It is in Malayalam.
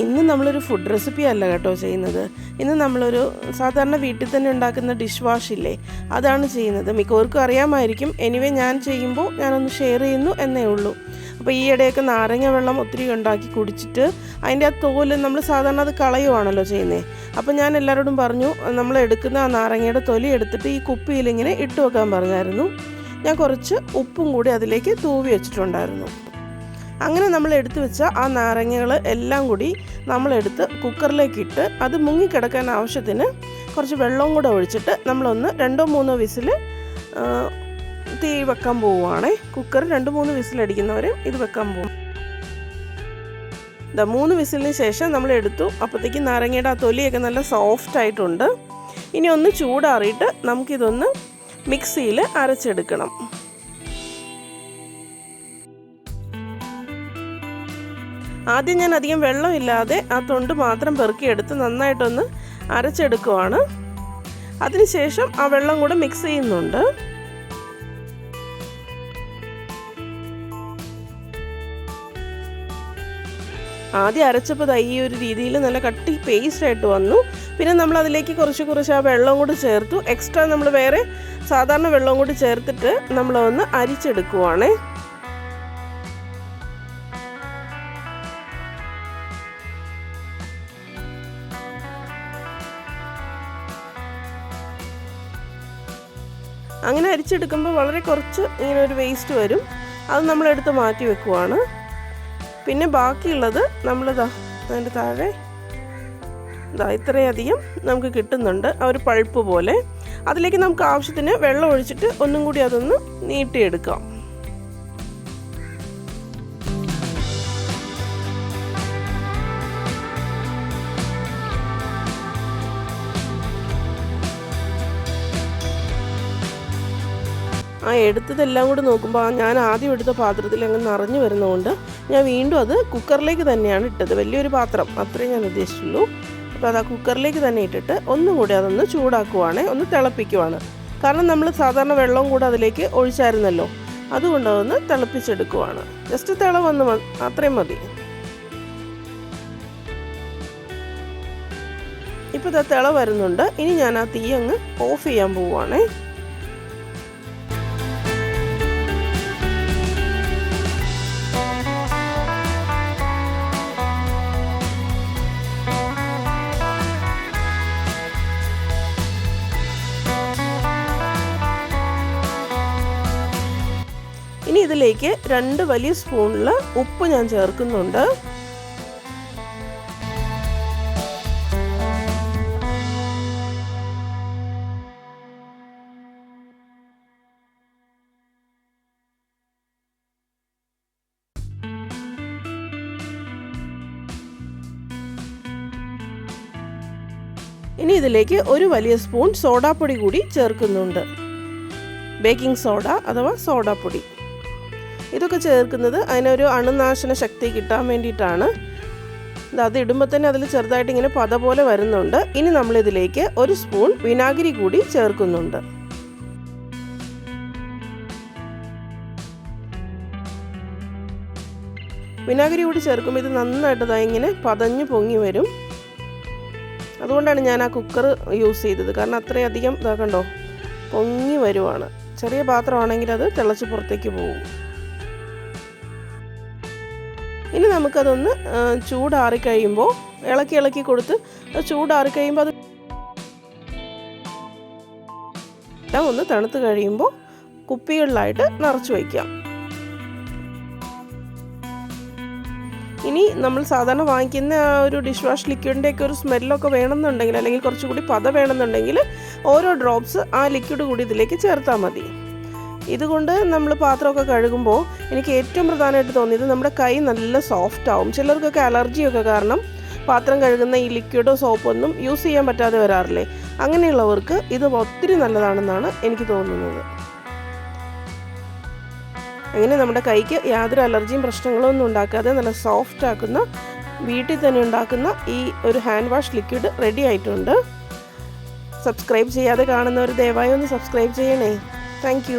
ഇന്ന് നമ്മളൊരു ഫുഡ് റെസിപ്പി അല്ല കേട്ടോ ചെയ്യുന്നത്. ഇന്ന് നമ്മളൊരു സാധാരണ വീട്ടിൽ തന്നെ ഉണ്ടാക്കുന്ന ഡിഷ് വാഷ് ഇല്ലേ അതാണ് ചെയ്യുന്നത്. മിക്കവർക്കും അറിയാമായിരിക്കും. എനിവേ ഞാൻ ചെയ്യുമ്പോൾ ഞാനൊന്ന് ഷെയർ ചെയ്യുന്നു എന്നേ ഉള്ളൂ. അപ്പോൾ ഈ ഇടയൊക്കെ നാരങ്ങ വെള്ളം ഒത്തിരി ഉണ്ടാക്കി കുടിച്ചിട്ട് അതിന്റെ ആ തോൽ നമ്മൾ സാധാരണ അത് കളയുവാണല്ലോ ചെയ്യുന്നത് അപ്പോൾ ഞാൻ എല്ലാവരോടും പറഞ്ഞു നമ്മൾ എടുക്കുന്ന ആ നാരങ്ങയുടെ തൊലി എടുത്തിട്ട് ഈ കുപ്പിയിൽ ഇങ്ങനെ ഇട്ട് വെക്കാൻ പറഞ്ഞായിരുന്നു. ഞാൻ കുറച്ച് ഉപ്പും കൂടി അതിലേക്ക് തൂവി വെച്ചിട്ടുണ്ടായിരുന്നു. അങ്ങനെ നമ്മൾ എടുത്തു വെച്ച ആ നാരങ്ങകൾ എല്ലാം കൂടി നമ്മളെടുത്ത് കുക്കറിലേക്ക് ഇട്ട് അത് മുങ്ങിക്കിടക്കാൻ ആവശ്യത്തിന് കുറച്ച് വെള്ളവും കൂടെ ഒഴിച്ചിട്ട് നമ്മളൊന്ന് രണ്ടോ മൂന്നോ വിസിൽ തീ വെക്കാൻ പോവുകയാണേ കുക്കർ രണ്ട് മൂന്ന് വിസിലടിക്കുന്നവർ ഇത് വെക്കാൻ പോകും. ഇതാ മൂന്ന് വിസിലിന് ശേഷം നമ്മൾ എടുത്തു. അപ്പോഴത്തേക്ക് നാരങ്ങയുടെ ആ തൊലിയൊക്കെ നല്ല സോഫ്റ്റ് ആയിട്ടുണ്ട്. ഇനി ഒന്ന് ചൂടാറിയിട്ട് നമുക്കിതൊന്ന് മിക്സിയിൽ അരച്ചെടുക്കണം. ആദ്യം ഞാൻ അധികം വെള്ളമില്ലാതെ ആ തൊണ്ട് മാത്രം പെറുക്കിയെടുത്ത് നന്നായിട്ടൊന്ന് അരച്ചെടുക്കുവാണ്. അതിനുശേഷം ആ വെള്ളം കൂടെ മിക്സ് ചെയ്യുന്നുണ്ട്. ആദ്യം അരച്ചപ്പോൾ ദാ ഈ ഒരു രീതിയിൽ നല്ല കട്ടി പേസ്റ്റ് ആയിട്ട് വന്നു. പിന്നെ നമ്മൾ അതിലേക്ക് കുറച്ച് കുറച്ച് ആ വെള്ളം കൂടി ചേർത്തു. എക്സ്ട്രാ നമ്മൾ വേറെ സാധാരണ വെള്ളം കൂടി ചേർത്തിട്ട് നമ്മളൊന്ന് അരിച്ചെടുക്കുവാണേ. അങ്ങനെ അരിച്ചെടുക്കുമ്പോൾ വളരെ കുറച്ച് ഇങ്ങനെ ഒരു വേസ്റ്റ് വരും. അത് നമ്മളെടുത്ത് മാറ്റി വെക്കുവാണ്. പിന്നെ ബാക്കിയുള്ളത് നമ്മൾ അതിന്റെ താഴെ ഇതാ ഇത്രയധികം നമുക്ക് കിട്ടുന്നുണ്ട് ആ ഒരു പഴുപ്പ് പോലെ. അതിലേക്ക് നമുക്ക് ആവശ്യത്തിന് വെള്ളം ഒഴിച്ചിട്ട് ഒന്നും കൂടി അതൊന്ന് നീട്ടിയെടുക്കാം. ആ എടുത്തതെല്ലാം കൂടി നോക്കുമ്പോൾ ഞാൻ ആദ്യം എടുത്ത പാത്രത്തിൽ അങ്ങ് നിറഞ്ഞു വരുന്നതുകൊണ്ട് ഞാൻ വീണ്ടും അത് കുക്കറിലേക്ക് തന്നെയാണ് ഇട്ടത്. വലിയൊരു പാത്രം. അത്രേ ഞാൻ ഉദ്ദേശിച്ചുള്ളൂ. അപ്പോൾ അത് ആ കുക്കറിലേക്ക് തന്നെ ഇട്ടിട്ട് ഒന്നും കൂടി അതൊന്ന് ചൂടാക്കുവാണ് ഒന്ന് തിളപ്പിക്കുവാണ്. കാരണം നമ്മൾ സാധാരണ വെള്ളവും കൂടെ അതിലേക്ക് ഒഴിച്ചായിരുന്നല്ലോ. അതുകൊണ്ട് അതൊന്ന് തിളപ്പിച്ചെടുക്കുവാണ്. ജസ്റ്റ് തിള വന്ന് അത്രയും മതി. ഇപ്പോൾ ഇത് തിള വരുന്നുണ്ട്. ഇനി ഞാൻ ആ തീ അങ്ങ് ഓഫ് ചെയ്യാൻ പോവുകയാണേ ഇതിലേക്ക് രണ്ട് വലിയ സ്പൂണിൽ ഉപ്പ് ഞാൻ ചേർക്കുന്നുണ്ട്. ഇനി ഇതിലേക്ക് ഒരു വലിയ സ്പൂൺ സോഡാപ്പൊടി കൂടി ചേർക്കുന്നുണ്ട്. ബേക്കിംഗ് സോഡ അഥവാ സോഡാപ്പൊടി. ഇതൊക്കെ ചേർക്കുന്നത് അതിനൊരു അണുനാശന ശക്തി കിട്ടാൻ വേണ്ടിയിട്ടാണ്. ഇത് അത് ഇടുമ്പോൾ തന്നെ അതിൽ ചെറുതായിട്ട് ഇങ്ങനെ പത പോലെ വരുന്നുണ്ട്. ഇനി നമ്മളിതിലേക്ക് ഒരു സ്പൂൺ വിനാഗിരി കൂടി ചേർക്കുന്നുണ്ട്. വിനാഗിരി കൂടി ചേർക്കുമ്പോൾ ഇത് നന്നായിട്ട് ദാ ഇങ്ങനെ പതഞ്ഞു പൊങ്ങി വരും. അതുകൊണ്ടാണ് ഞാൻ ആ കുക്കർ യൂസ് ചെയ്തത്. കാരണം അത്രയധികം ഇതാക്കണ്ടോ കണ്ടോ പൊങ്ങി വരുവാണ്. ചെറിയ പാത്രമാണെങ്കിൽ അത് തിളച്ച് പുറത്തേക്ക് പോകും. ഇനി നമുക്കതൊന്ന് ചൂടാറി കഴിയുമ്പോൾ ഇളക്കി ഇളക്കി കൊടുത്ത് ചൂടാറി കഴിയുമ്പോൾ അത് ഒന്ന് തണുത്ത് കഴിയുമ്പോൾ കുപ്പികളിലായിട്ട് നിറച്ച് വയ്ക്കാം. ഇനി നമ്മൾ സാധാരണ വാങ്ങിക്കുന്ന ഒരു ഡിഷ് വാഷ് ലിക്വിഡിന്റെ ഒക്കെ ഒരു സ്മെല്ലൊക്കെ വേണമെന്നുണ്ടെങ്കിൽ അല്ലെങ്കിൽ കുറച്ചുകൂടി പത വേണമെന്നുണ്ടെങ്കിൽ ഓരോ ഡ്രോപ്സ് ആ ലിക്വിഡ് കൂടി ഇതിലേക്ക് ചേർത്താൽ മതി. ഇതുകൊണ്ട് നമ്മൾ പാത്രമൊക്കെ കഴുകുമ്പോൾ എനിക്ക് ഏറ്റവും പ്രധാനമായിട്ട് തോന്നിയത് നമ്മുടെ കൈ നല്ല സോഫ്റ്റ് ആവും. ചിലർക്കൊക്കെ അലർജിയൊക്കെ കാരണം പാത്രം കഴുകുന്ന ഈ ലിക്വിഡോ സോപ്പൊന്നും യൂസ് ചെയ്യാൻ പറ്റാതെ വരാറില്ലേ? അങ്ങനെയുള്ളവർക്ക് ഇത് ഒത്തിരി നല്ലതാണെന്നാണ് എനിക്ക് തോന്നുന്നത്. അങ്ങനെ നമ്മുടെ കൈക്ക് യാതൊരു അലർജിയും പ്രശ്നങ്ങളോ ഒന്നും ഉണ്ടാക്കാതെ നല്ല സോഫ്റ്റ് ആക്കുന്ന വീട്ടിൽ തന്നെ ഉണ്ടാക്കുന്ന ഈ ഒരു ഹാൻഡ് വാഷ് ലിക്വിഡ് റെഡി ആയിട്ടുണ്ട്. സബ്സ്ക്രൈബ് ചെയ്യാതെ കാണുന്നവർ ദയവായി ഒന്ന് സബ്സ്ക്രൈബ് ചെയ്യണേ. താങ്ക്